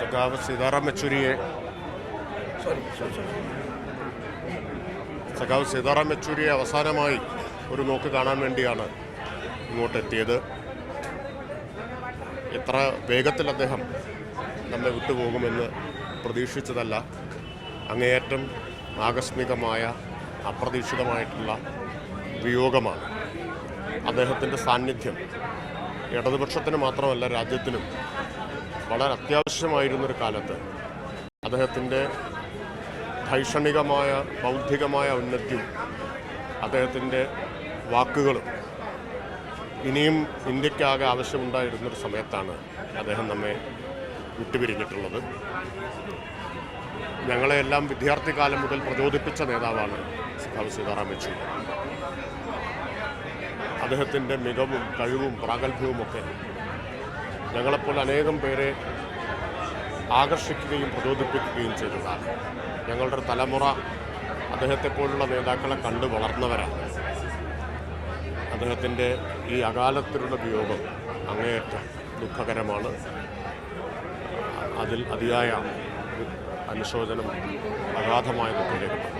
സഖാവ് സീതാറാം യെച്ചൂരിയെ സഖാവ് സീതാറാം യെച്ചൂരിയെ അവസാനമായി ഒരു നോക്ക് കാണാൻ വേണ്ടിയാണ് ഇങ്ങോട്ട് എത്തിയത് എത്ര വേഗത്തിൽ അദ്ദേഹം നമ്മെ വിട്ടുപോകുമെന്ന് പ്രതീക്ഷിച്ചതല്ല. അങ്ങേയറ്റം ആകസ്മികമായ അപ്രതീക്ഷിതമായിട്ടുള്ള വിയോഗമാണ്. അദ്ദേഹത്തിന്റെ സാന്നിധ്യം ഇടതുപക്ഷത്തിന് മാത്രമല്ല രാജ്യത്തിനും വളരെ അത്യാവശ്യമായിരുന്നൊരു കാലത്ത് അദ്ദേഹത്തിന്റെ ധൈഷണികമായ ബൗദ്ധികമായ ഉന്നതിയും അദ്ദേഹത്തിന്റെ വാക്കുകളും ഇനിയും ഇന്ത്യക്കാകെ ആവശ്യമുണ്ടായിരുന്നൊരു സമയത്താണ് അദ്ദേഹം നമ്മെ വിട്ടുപിരിഞ്ഞിട്ടുള്ളത്. ഞങ്ങളെയെല്ലാം വിദ്യാർത്ഥി കാലം മുതൽ പ്രചോദിപ്പിച്ച നേതാവാണ് സഖാവ് സീതാറാം യെച്ചൂരി. അദ്ദേഹത്തിന്റെ മികവും കഴിവും പ്രാഗൽഭ്യവുമൊക്കെ ഞങ്ങളെപ്പോലെ അനേകം പേരെ ആകർഷിക്കുകയും പ്രചോദിപ്പിക്കുകയും ചെയ്തതാണ്. ഞങ്ങളുടെ തലമുറ അദ്ദേഹത്തെപ്പോലുള്ള നേതാക്കളെ കണ്ടു വളർന്നവരാണ്. അദ്ദേഹത്തിന്റെ ഈ അകാലത്തിലുള്ള വിയോഗം അങ്ങേയറ്റം ദുഃഖകരമാണ്. അതിൽ അതിയായ അനുശോചനം അഗാധമായ ദുഃഖം